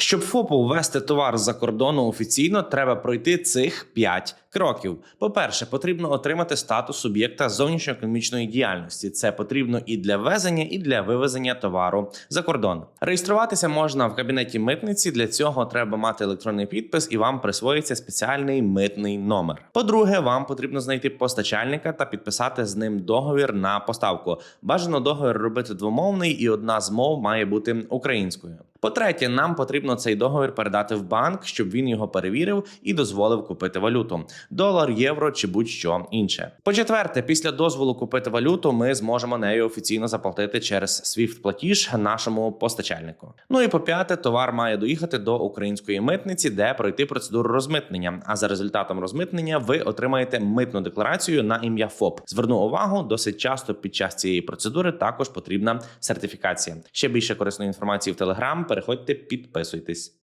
Щоб ФОПу ввести товар з-за кордону офіційно, треба пройти цих 5 кроків. По-перше, потрібно отримати статус суб'єкта зовнішньоекономічної діяльності. Це потрібно і для ввезення, і для вивезення товару за кордон. Реєструватися можна в кабінеті митниці. Для цього треба мати електронний підпис, і вам присвоїться спеціальний митний номер. По-друге, вам потрібно знайти постачальника та підписати з ним договір на поставку. Бажано договір робити двомовний, і одна з мов має бути українською. По-третє, нам потрібно цей договір передати в банк, щоб він його перевірив і дозволив купити валюту: долар, євро чи будь-що інше. По-четверте, після дозволу купити валюту, ми зможемо нею офіційно заплатити через swift платіж нашому постачальнику. Ну і по п'яте, товар має доїхати до української митниці, де пройти процедуру розмитнення. А за результатом розмитнення ви отримаєте митну декларацію на ім'я ФОП. Зверну увагу, досить часто під час цієї процедури також потрібна сертифікація. Ще більше корисної інформації в Телеграм. Переходьте, підписуйтесь.